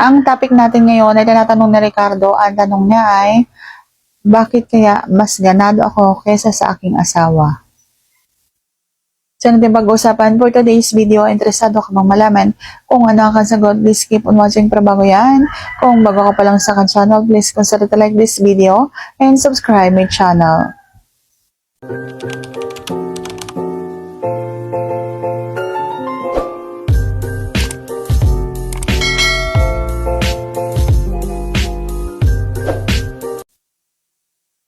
Ang topic natin ngayon ay tinatanong ni Ricardo. Ang tanong niya ay, bakit kaya mas ganado ako kesa sa aking asawa? So, natin pag-usapan for today's video, interesado ka bang malaman kung ano ang kasagot, please keep on watching para bago yan. Kung bago ka pa lang sa akin channel, please consider to like this video and subscribe my channel.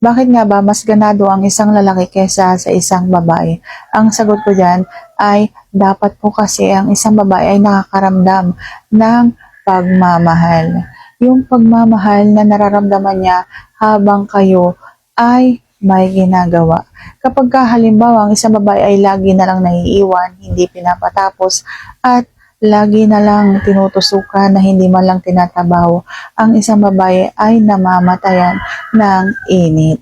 Bakit nga ba mas ganado ang isang lalaki kesa sa isang babae? Ang sagot ko dyan ay dapat po kasi ang isang babae ay nakakaramdam ng pagmamahal. Yung pagmamahal na nararamdaman niya habang kayo ay may ginagawa. Kapag ka, halimbawa ang isang babae ay lagi na lang naiiwan, hindi pinapatapos, at lagi na lang tinutusukan na hindi man lang tinatabaw, ang isang babae ay namamatayan ng init.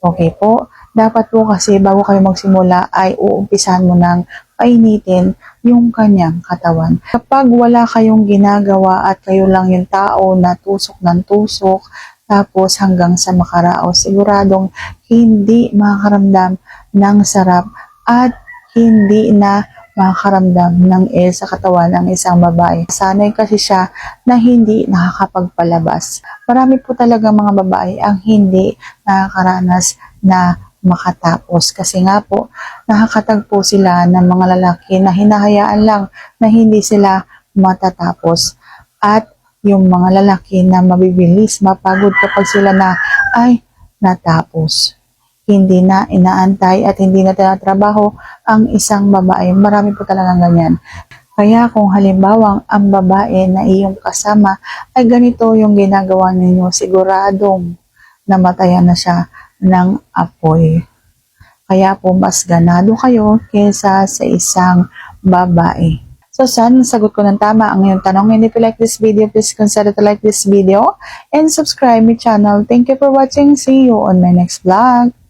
Okay po? Dapat po kasi bago kayo magsimula ay uumpisahan mo ng painitin yung kanyang katawan. Kapag wala kayong ginagawa at kayo lang yung tao na tusok ng tusok, tapos hanggang sa makaraos, siguradong hindi makakaramdam ng sarap at hindi na makakaramdam ng air sa katawan ng isang babae. Sanay kasi siya na hindi nakakapagpalabas. Marami po talaga mga babae ang hindi nakakaranas na makatapos. Kasi nga po, nakakatagpo sila ng mga lalaki na hinahayaan lang na hindi sila matatapos. At yung mga lalaki na mabibilis, mapagod kapag sila na ay natapos hindi na inaantay at hindi na tinatrabaho ang isang babae. Marami po talagang ganyan. Kaya kung halimbawa ang babae na iyong kasama ay ganito yung ginagawa ninyo, siguradong namatayan na siya ng apoy. Kaya po mas ganado kayo kesa sa isang babae. So, sana sagot ko ng tama ang iyong tanong. And if you like this video, please consider to like this video and subscribe my channel. Thank you for watching. See you on my next vlog.